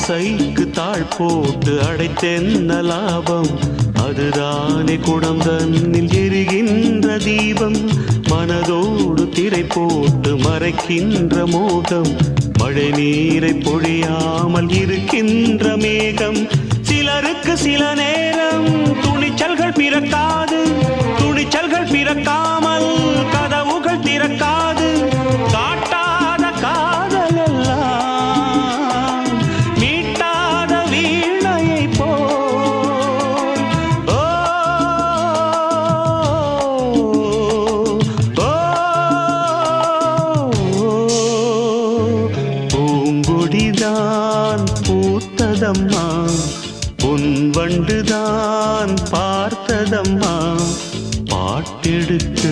ஆசைக்கு தாழ் போட்டு அடைத்தென்ன லாபம்? அதுதானே குடம் தன்னில் எரிகின்ற தீபம். மனதோடு திரை போட்டு மறைக்கின்ற மோகம். மழை நீரை பொழியாமல் இருக்கின்ற மேகம். சிலருக்கு சில நேரம் துணிச்சல்கள் பிறக்காது. துணிச்சல்கள் பிறக்காமல் கதவுகள் திறக்காது பூங்கொடிதான் பூத்ததம்மா. பொன்வண்டுதான் பார்த்ததம்மா. பாட்டெடுக்க